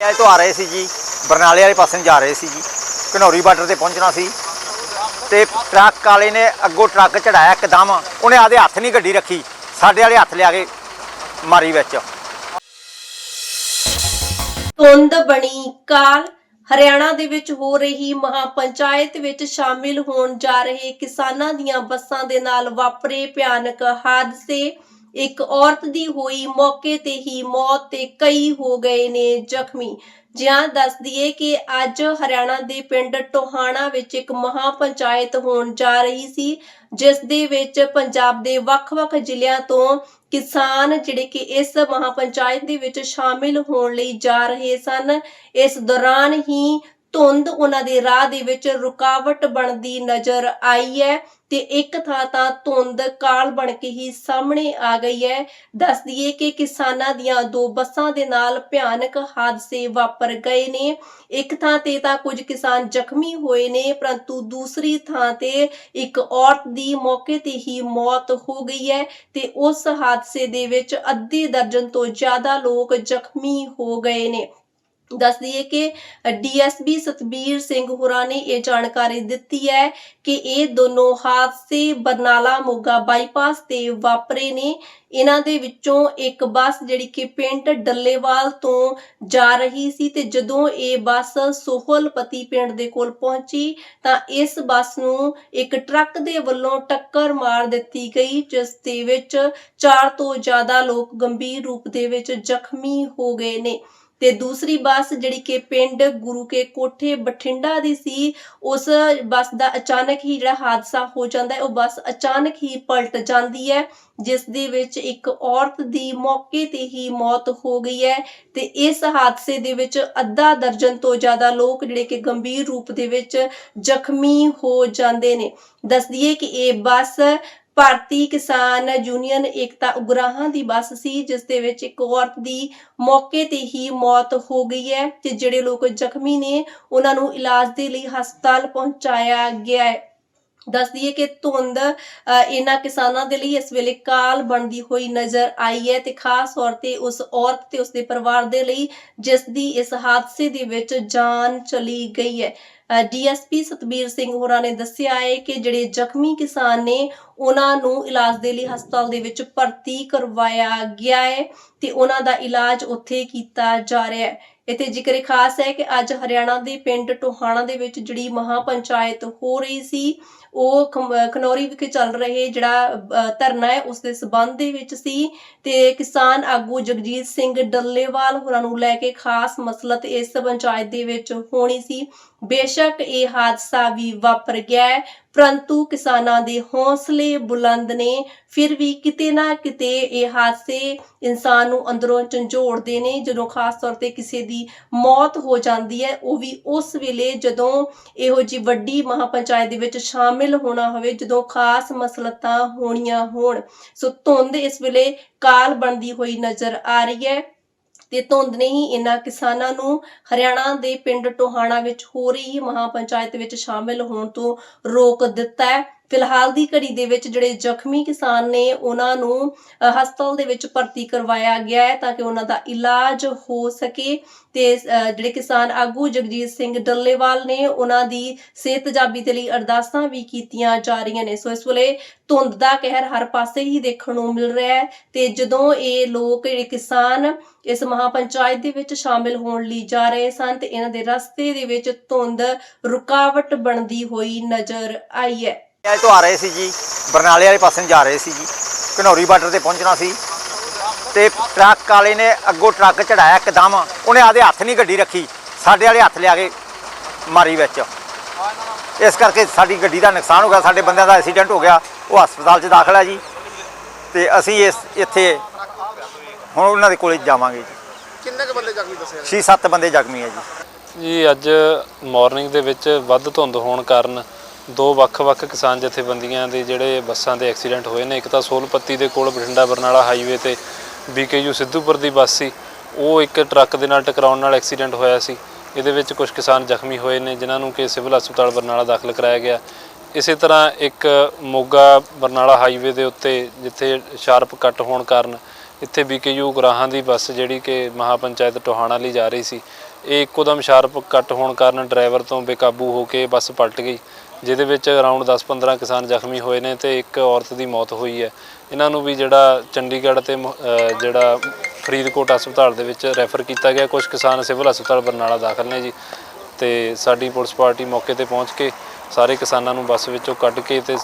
ਇਹ ਤੋਂ ਆ ਰਹੇ ਸੀ ਜੀ, ਬਰਨਾਲੇ ਵਾਲੇ ਪਾਸੇ ਨੂੰ ਜਾ ਰਹੇ ਸੀ ਜੀ, ਘਨੌਰੀ ਬਾਰਡਰ ਤੇ ਪਹੁੰਚਣਾ ਸੀ। ਤੇ ਟਰੱਕ ਵਾਲੇ ਨੇ ਅੱਗੋਂ ਟਰੱਕ ਚੜਾਇਆ ਇੱਕਦਮ, ਉਹਨੇ ਆਦੇ ਹੱਥ ਨਹੀਂ ਗੱਡੀ ਰੱਖੀ, ਸਾਡੇ ਵਾਲੇ ਹੱਥ ਲਿਆ ਕੇ ਮਾਰੀ ਵਿੱਚ। ਧੁੰਦ ਬਣੀ ਕਾਲ, ਹਰਿਆਣਾ ਦੇ ਵਿੱਚ ਹੋ ਰਹੀ ਮਹਾਪੰਚਾਇਤ ਵਿੱਚ ਸ਼ਾਮਿਲ ਹੋਣ ਜਾ ਰਹੇ ਕਿਸਾਨਾਂ ਦੀਆਂ ਬੱਸਾਂ ਦੇ ਨਾਲ ਵਾਪਰੇ ਭਿਆਨਕ ਹਾਦਸੇ। ਇੱਕ ਔਰਤ ਦੀ ਹੋਈ, ਮੌਕੇ ਤੇ ਹੀ ਮੌਤ ਤੇ ਕਈ ਹੋ ਗਏ ਨੇ ਜ਼ਖਮੀ। ਜਿਹਾਂ ਦੱਸ ਦਈਏ ਕਿ ਅੱਜ ਹਰਿਆਣਾ ਦੇ ਪਿੰਡ ਟੋਹਾਣਾ ਵਿੱਚ ਇੱਕ ਮਹਾਪੰਚਾਇਤ ਹੋਣ ਜਾ ਰਹੀ ਸੀ, ਜਿਸ ਦੇ ਵਿੱਚ ਪੰਜਾਬ ਦੇ ਵੱਖ-ਵੱਖ ਜ਼ਿਲ੍ਹਿਆਂ ਤੋਂ ਕਿਸਾਨ ਜਿਹੜੇ ਕਿ ਇਸ ਮਹਾਪੰਚਾਇਤ ਦੇ ਵਿੱਚ ਸ਼ਾਮਿਲ ਹੋਣ ਲਈ ਜਾ ਰਹੇ ਸਨ। ਇਸ ਦੌਰਾਨ ਹੀ ਧੁੰਦ ਉਹਨਾਂ ਦੇ ਰਾਹ ਦੇ ਵਿੱਚ ਰੁਕਾਵਟ ਬਣਦੀ ਨਜ਼ਰ ਆਈ ਹੈ ਤੇ ਇੱਕ ਥਾਂ ਤਾਂ ਧੁੰਦ ਕਾਲ ਬਣ ਕੇ ਹੀ ਸਾਹਮਣੇ ਆ ਗਈ ਹੈ। ਦੱਸ ਦਈਏ ਕਿ ਕਿਸਾਨਾਂ ਦੀਆਂ ਦੋ ਬੱਸਾਂ ਦੇ ਨਾਲ ਭਿਆਨਕ ਹਾਦਸੇ ਵਾਪਰ ਗਏ ਨੇ। ਇੱਕ ਥਾਂ ਤੇ ਤਾਂ ਕੁਝ ਕਿਸਾਨ ਜ਼ਖਮੀ ਹੋਏ ਨੇ, ਪਰੰਤੂ ਦੂਸਰੀ ਥਾਂ ਤੇ ਇੱਕ ਔਰਤ ਦੀ ਮੌਕੇ ਤੇ ਹੀ ਮੌਤ ਹੋ ਗਈ ਹੈ ਤੇ ਉਸ ਹਾਦਸੇ ਦੇ ਵਿੱਚ ਅੱਧੇ ਦਰਜਨ ਤੋਂ ਜ਼ਿਆਦਾ ਲੋਕ ਜ਼ਖਮੀ ਹੋ ਗਏ ਨੇ। ਦੱਸ ਦਈਏ ਕਿ ਡੀਐਸਪੀ ਸਤਬੀਰ ਸਿੰਘ ਹੁਰਾਂ ਨੇ ਇਹ ਜਾਣਕਾਰੀ ਦਿੱਤੀ ਹੈ ਕਿ ਇਹ ਦੋਨੋਂ ਹਾਦਸੇ ਬਰਨਾਲਾ ਮੋਗਾ ਬਾਈਪਾਸ ਤੇ ਵਾਪਰੇ ਨੇ। ਇਹਨਾਂ ਦੇ ਵਿੱਚੋਂ ਇੱਕ ਬੱਸ ਜਿਹੜੀ ਕਿ ਪਿੰਡ ਡੱਲੇਵਾਲ ਤੋਂ ਜਾ ਰਹੀ ਸੀ ਤੇ ਜਦੋਂ ਇਹ ਬੱਸ ਸੋਹਲਪਤੀ ਪਿੰਡ ਦੇ ਕੋਲ ਪਹੁੰਚੀ ਤਾਂ ਇਸ ਬੱਸ ਨੂੰ ਇੱਕ ਟਰੱਕ ਦੇ ਵੱਲੋਂ ਟੱਕਰ ਮਾਰ ਦਿੱਤੀ ਗਈ, ਜਿਸ ਦੇ ਵਿੱਚ ਚਾਰ ਤੋਂ ਜ਼ਿਆਦਾ ਲੋਕ ਗੰਭੀਰ ਰੂਪ ਦੇ ਵਿੱਚ ਜ਼ਖਮੀ ਹੋ ਗਏ ਨੇ। ਤੇ ਦੂਸਰੀ ਬੱਸ ਜਿਹੜੀ ਕਿ ਪਿੰਡ ਗੁਰੂ ਕੇ ਕੋਠੇ ਬਠਿੰਡਾ ਦੀ ਸੀ, ਉਸ ਬੱਸ ਦਾ ਅਚਾਨਕ ਹੀ ਜਿਹੜਾ ਹਾਦਸਾ ਹੋ ਜਾਂਦਾ ਹੈ, ਉਹ ਬੱਸ ਅਚਾਨਕ ਹੀ ਪਲਟ ਜਾਂਦੀ ਹੈ, ਜਿਸ ਦੇ ਵਿੱਚ ਇੱਕ ਔਰਤ ਦੀ ਮੌਕੇ ਤੇ ਹੀ ਮੌਤ ਹੋ ਗਈ ਹੈ ਤੇ ਇਸ ਹਾਦਸੇ ਦੇ ਵਿੱਚ ਅੱਧਾ ਦਰਜਨ ਤੋਂ ਜ਼ਿਆਦਾ ਲੋਕ ਜਿਹੜੇ ਕਿ ਗੰਭੀਰ ਰੂਪ ਦੇ ਵਿੱਚ ਜ਼ਖਮੀ ਹੋ ਜਾਂਦੇ ਨੇ। ਦੱਸ ਦਈਏ ਕਿ ਇਹ ਬੱਸ ਭਾਰਤੀ ਕਿਸਾਨ ਯੂਨੀਅਨ ਏਕਤਾ ਉਗਰਾਹਾਂ ਦੀ ਬੱਸ ਸੀ ਜਿਸ ਦੇ ਵਿੱਚ ਇੱਕ ਔਰਤ ਦੀ ਮੌਕੇ ਤੇ ਹੀ ਮੌਤ ਹੋ ਗਈ ਹੈ ਤੇ ਜਿਹੜੇ ਲੋਕ ਜ਼ਖਮੀ ਨੇ ਉਹਨਾਂ ਨੂੰ ਇਲਾਜ ਦੇ ਲਈ ਹਸਪਤਾਲ ਪਹੁੰਚਾਇਆ ਗਿਆ ਹੈ। ਦੱਸ ਦਈਏ ਕਿ ਧੁੰਦ ਅ, ਇਹਨਾਂ ਕਿਸਾਨਾਂ ਦੇ ਲਈ ਇਸ ਵੇਲੇ ਕਾਲ ਬਣਦੀ ਹੋਈ ਨਜ਼ਰ ਆਈ ਹੈ ਤੇ ਖਾਸ ਤੌਰ ਤੇ ਉਸ ਔਰਤ ਤੇ ਉਸਦੇ ਪਰਿਵਾਰ ਦੇ ਲਈ ਜਿਸ ਦੀ ਇਸ ਹਾਦਸੇ ਦੇ ਵਿੱਚ ਜਾਨ ਚਲੀ ਗਈ ਹੈ। ਡੀਐਸਪੀ ਸਤਬੀਰ ਸਿੰਘ ਹੋਰਾਂ ਨੇ ਦੱਸਿਆ ਹੈ ਕਿ ਜਿਹੜੇ ਜ਼ਖਮੀ ਕਿਸਾਨ ਨੇ, ਉਹਨਾਂ ਨੂੰ ਇਲਾਜ ਦੇ ਲਈ ਹਸਪਤਾਲ ਦੇ ਵਿੱਚ ਭਰਤੀ ਕਰਵਾਇਆ ਗਿਆ ਹੈ ਤੇ ਉਹਨਾਂ ਦਾ ਇਲਾਜ ਉੱਥੇ ਕੀਤਾ ਜਾ ਰਿਹਾ ਹੈ। ਇੱਥੇ ਜ਼ਿਕਰ ਖਾਸ ਹੈ ਕਿ ਅੱਜ ਹਰਿਆਣਾ ਦੇ ਪਿੰਡ ਟੋਹਾਣਾ ਦੇ ਵਿੱਚ ਜਿਹੜੀ ਮਹਾਪੰਚਾਇਤ ਹੋ ਰਹੀ ਸੀ ਉਹ ਖਮ- ਖਨੌਰੀ ਵਿਖੇ ਚੱਲ ਰਹੇ ਜਿਹੜਾ ਧਰਨਾ ਹੈ, ਉਸ ਦੇ ਸਬੰਧ ਦੇ ਵਿੱਚ ਸੀ ਤੇ ਕਿਸਾਨ ਆਗੂ ਜਗਜੀਤ ਸਿੰਘ ਡੱਲੇਵਾਲ ਹੋਰਾਂ ਨੂੰ ਲੈ ਕੇ ਖਾਸ ਮਸਲਤ ਇਸ ਪੰਚਾਇਤ ਦੇ ਵਿੱਚ ਹੋਣੀ ਸੀ। ਬੇਸ਼ੱਕ ਇਹ ਹਾਦਸਾ ਵੀ ਵਾਪਰ ਗਿਆ ਪਰੰਤੂ ਕਿਸਾਨਾਂ ਦੇ ਹੌਸਲੇ ਬੁਲੰਦ ਨੇ, ਫਿਰ ਵੀ ਕਿਤੇ ਨਾ ਕਿਤੇ ਇਹ ਹਾਦਸੇ ਇਨਸਾਨ ਨੂੰ ਅੰਦਰੋਂ ਝੰਜੋੜਦੇ ਨੇ। ਜਦੋਂ ਖਾਸ ਤੌਰ ਤੇ ਕਿਸੇ ਦੀ ਮੌਤ ਹੋ ਜਾਂਦੀ ਹੈ, ਉਹ ਵੀ ਉਸ ਵੇਲੇ ਜਦੋਂ ਇਹੋ ਜੀ ਵੱਡੀ ਮਹਾਪੰਚਾਇਤ ਦੇ ਵਿੱਚ ਸ਼ਾਮਿਲ ਹੋਣਾ ਹੋਵੇ, ਜਦੋਂ ਖਾਸ ਮਸਲਤਾਂ ਹੋਣੀਆਂ ਹੋਣ। ਸੋ ਧੁੰਦ ਇਸ ਵੇਲੇ ਕਾਲ ਬਣਦੀ ਹੋਈ ਨਜ਼ਰ ਆ ਰਹੀ ਹੈ। ਤੇ ਧੁੰਦ ਨੇ ਹੀ ਇਹਨਾਂ ਕਿਸਾਨਾਂ ਨੂੰ ਹਰਿਆਣਾ ਦੇ ਪਿੰਡ ਟੋਹਾਣਾ ਵਿੱਚ ਹੋ ਰਹੀ ਮਹਾਪੰਚਾਇਤ ਵਿੱਚ ਸ਼ਾਮਿਲ ਹੋਣ ਤੋਂ ਰੋਕ ਦਿੱਤਾ ਹੈ। ਫਿਲਹਾਲ ਦੀ ਘੜੀ ਦੇ ਵਿੱਚ ਜਿਹੜੇ ਜ਼ਖਮੀ ਕਿਸਾਨ ਨੇ, ਉਹਨਾਂ ਨੂੰ ਹਸਪਤਾਲ ਦੇ ਵਿੱਚ ਭਰਤੀ ਕਰਵਾਇਆ ਗਿਆ ਹੈ ਤਾਂ ਕਿ ਉਹਨਾਂ ਦਾ ਇਲਾਜ ਹੋ ਸਕੇ। ਤੇ ਜਿਹੜੇ ਕਿਸਾਨ ਆਗੂ ਜਗਜੀਤ ਸਿੰਘ ਡੱਲੇਵਾਲ ਨੇ, ਉਹਨਾਂ ਦੀ ਸਿਹਤਯਾਬੀ ਦੇ ਲਈ ਅਰਦਾਸਾਂ ਵੀ ਕੀਤੀਆਂ ਜਾ ਰਹੀਆਂ ਨੇ। ਸੋ ਇਸ ਵੇਲੇ ਧੁੰਦ ਦਾ ਕਹਿਰ ਹਰ ਪਾਸੇ ਹੀ ਦੇਖਣ ਨੂੰ ਮਿਲ ਰਿਹਾ ਹੈ ਤੇ ਜਦੋਂ ਇਹ ਲੋਕ ਜਿਹੜੇ ਕਿਸਾਨ ਇਸ ਮਹਾਪੰਚਾਇਤ ਦੇ ਵਿੱਚ ਸ਼ਾਮਿਲ ਹੋਣ ਲਈ ਜਾ ਰਹੇ ਸਨ ਤੇ ਇਹਨਾਂ ਦੇ ਰਸਤੇ ਦੇ ਵਿੱਚ ਧੁੰਦ, ਰੁਕਾਵਟ ਬਣਦੀ ਹੋਈ ਨਜ਼ਰ ਆਈ ਹੈ। ਇਹ ਤੋਂ ਆ ਰਹੇ ਸੀ ਜੀ ਬਰਨਾਲੇ ਵਾਲੇ ਪਾਸੇ ਨੂੰ ਜਾ ਰਹੇ ਸੀ ਜੀ ਘਨੌਰੀ ਬਾਰਡਰ ਤੇ ਪਹੁੰਚਣਾ ਸੀ। ਤੇ ਟਰੱਕ ਵਾਲੇ ਨੇ ਅੱਗੋਂ ਟਰੱਕ ਚੜਾਇਆ ਇੱਕਦਮ ਉਹਨੇ ਆਦੇ ਹੱਥ ਨਹੀਂ ਗੱਡੀ ਰੱਖੀ ਸਾਡੇ ਵਾਲੇ ਹੱਥ ਲਿਆ ਕੇ ਮਾਰੀ ਵਿੱਚ। ਇਸ ਕਰਕੇ ਸਾਡੀ ਗੱਡੀ ਦਾ ਨੁਕਸਾਨ ਹੋ ਗਿਆ ਸਾਡੇ ਬੰਦਿਆਂ ਦਾ ਐਕਸੀਡੈਂਟ ਹੋ ਗਿਆ ਉਹ ਹਸਪਤਾਲ 'ਚ ਦਾਖਲ ਹੈ ਜੀ। ਤੇ ਅਸੀਂ ਇਸ ਇੱਥੇ ਹੁਣ ਉਹਨਾਂ ਦੇ ਕੋਲੇ ਜਾਵਾਂਗੇ ਜੀ। ਕਿੰਨੇ ਕ ਬੰਦੇ ਜ਼ਖਮੀ ਦੱਸੇ 6-7 ਬੰਦੇ ਜ਼ਖਮੀ ਹੈ ਜੀ। ਜੀ ਅੱਜ ਮਾਰਨਿੰਗ ਦੇ ਵਿੱਚ ਵੱਧ ਧੁੰਦ ਹੋਣ ਕਾਰਨ ਦੋ ਵੱਖ-ਵੱਖ ਕਿਸਾਨ ਜਥੇਬੰਦੀਆਂ ਦੇ ਜਿਹੜੇ ਬੱਸਾਂ ਦੇ ਐਕਸੀਡੈਂਟ ਹੋਏ ਨੇ। ਇੱਕ ਤਾਂ ਸੋਲਪੱਤੀ ਦੇ ਕੋਲ ਬਠਿੰਡਾ ਬਰਨਾਲਾ ਹਾਈਵੇ ਤੇ ਬੀਕੇਯੂ ਸਿੱਧੂਪੁਰ ਦੀ ਬੱਸ ਸੀ। ਉਹ ਇੱਕ ਟਰੱਕ ਦੇ ਨਾਲ ਟਕਰਾਉਣ ਨਾਲ ਐਕਸੀਡੈਂਟ ਹੋਇਆ ਸੀ। ਇਹਦੇ ਵਿੱਚ ਕੁਝ ਕਿਸਾਨ ਜ਼ਖਮੀ ਹੋਏ ਨੇ, ਜਿਨ੍ਹਾਂ ਨੂੰ ਕਿ ਸਿਵਲ ਹਸਪਤਾਲ ਬਰਨਾਲਾ ਦਾਖਲ ਕਰਾਇਆ ਗਿਆ। ਇਸੇ ਤਰ੍ਹਾਂ ਇੱਕ ਮੋਗਾ ਬਰਨਾਲਾ ਹਾਈਵੇ ਦੇ ਉੱਤੇ, ਜਿੱਥੇ ਸ਼ਾਰਪ ਕੱਟ ਹੋਣ ਕਾਰਨ ਇੱਥੇ ਬੀਕੇਯੂ ਗਰਾਹਾਂ ਦੀ ਬੱਸ ਜਿਹੜੀ ਕਿ ਮਹਾਪੰਚਾਇਤ ਟੋਹਾਣਾ ਲਈ ਜਾ ਰਹੀ ਸੀ, ਇਹ ਇੱਕੋ ਦਮ ਸ਼ਾਰਪ ਕੱਟ ਹੋਣ ਕਾਰਨ ਡਰਾਈਵਰ ਤੋਂ ਬੇਕਾਬੂ ਹੋ ਕੇ ਬੱਸ ਪਲਟ ਗਈ। ਜਿਹਦੇ ਵਿੱਚ ਅਰਾਊਂਡ 10-15 ਕਿਸਾਨ ਜ਼ਖਮੀ ਹੋਏ ਨੇ ਤੇ ਇੱਕ ਔਰਤ ਦੀ ਮੌਤ ਹੋਈ ਹੈ। ਇਹਨਾਂ ਨੂੰ ਵੀ ਜਿਹੜਾ ਚੰਡੀਗੜ੍ਹ ਤੇ ਜਿਹੜਾ ਫਰੀਦਕੋਟ ਹਸਪਤਾਲ ਦੇ ਵਿੱਚ ਰੈਫਰ ਕੀਤਾ ਗਿਆ। ਕੁਝ ਕਿਸਾਨ ਸਿਵਲ ਹਸਪਤਾਲ ਬਰਨਾਲਾ ਦਾਖਲ ਨੇ ਜੀ। ਤੇ ਸਾਡੀ ਪੁਲਿਸ ਪਾਰਟੀ ਮੌਕੇ ਤੇ ਪਹੁੰਚ ਕੇ ਸਾਰੇ ਕਿਸਾਨਾਂ ਨੂੰ ਬੱਸ ਵਿੱਚੋਂ ਕੱਢ ਕੇ ਤੇ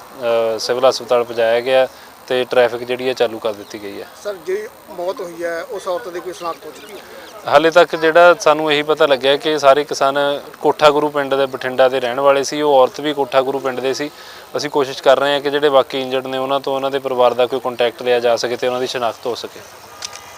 ਸਿਵਲ ਹਸਪਤਾਲ ਪਹੁੰਚਾਇਆ ਗਿਆ ਤੇ ਟ੍ਰੈਫਿਕ ਜਿਹੜੀ ਹੈ ਚਾਲੂ ਕਰ ਦਿੱਤੀ ਗਈ ਹੈ। ਸਰ, ਜਿਹੜੀ ਮੌਤ ਹੋਈ ਹੈ, ਉਸ ਔਰਤ ਦੀ ਕੋਈ ਸ਼ਨਾਖਤ ਹੋ ਚੁੱਕੀ ਹੈ? ਹਾਲੇ ਤੱਕ ਜਿਹੜਾ ਸਾਨੂੰ ਇਹੀ ਪਤਾ ਲੱਗਿਆ ਕਿ ਸਾਰੇ ਕਿਸਾਨ ਕੋਠਾ ਗੁਰੂ ਪਿੰਡ ਦੇ ਬਠਿੰਡਾ ਦੇ ਰਹਿਣ ਵਾਲੇ ਸੀ, ਉਹ ਔਰਤ ਵੀ ਕੋਠਾ ਗੁਰੂ ਪਿੰਡ ਦੇ ਸੀ। ਅਸੀਂ ਕੋਸ਼ਿਸ਼ ਕਰ ਰਹੇ ਹਾਂ ਕਿ ਜਿਹੜੇ ਬਾਕੀ ਇੰਜਰਡ ਨੇ ਉਹਨਾਂ ਤੋਂ, ਉਹਨਾਂ ਦੇ ਪਰਿਵਾਰ ਦਾ ਕੋਈ ਕੰਟੈਕਟ ਲਿਆ ਜਾ ਸਕੇ ਤੇ ਉਹਨਾਂ ਦੀ ਸ਼ਨਾਖਤ ਹੋ ਸਕੇ।